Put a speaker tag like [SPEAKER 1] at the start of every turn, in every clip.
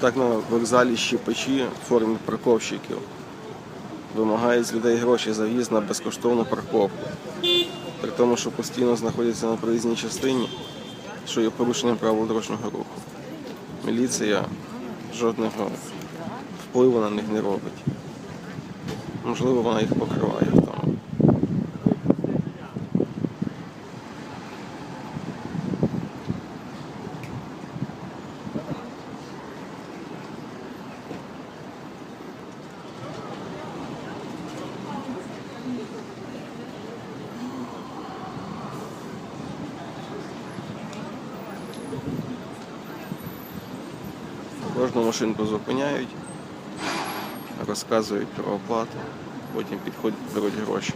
[SPEAKER 1] Так на вокзалі щепачі в формі парковщиків вимагають з людей гроші за в'їзд на безкоштовну парковку. При тому, що постійно знаходяться на проїзній частині, що є порушенням правил дорожнього руху. Міліція жодного впливу на них не робить. Можливо, вона їх покриває в тому. Кожну машинку зупиняють, розказують про оплату, потім підходять, беруть гроші.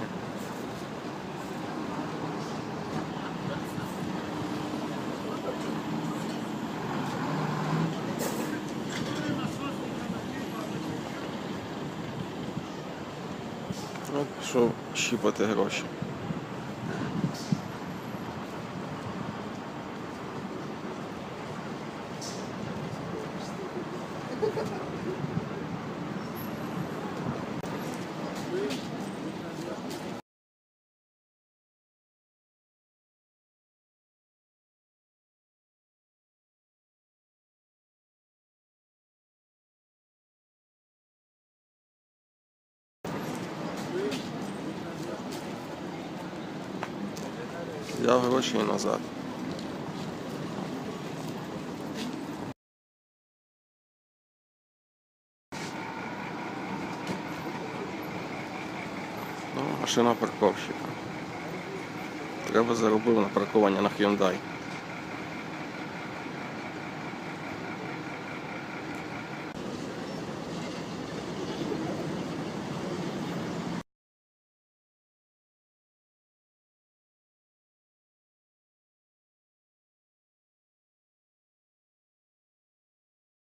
[SPEAKER 1] От пішов щіпати гроші. Взяв гроші назад. Ну, машина парковщика. Треба заробив на паркування на Hyundai.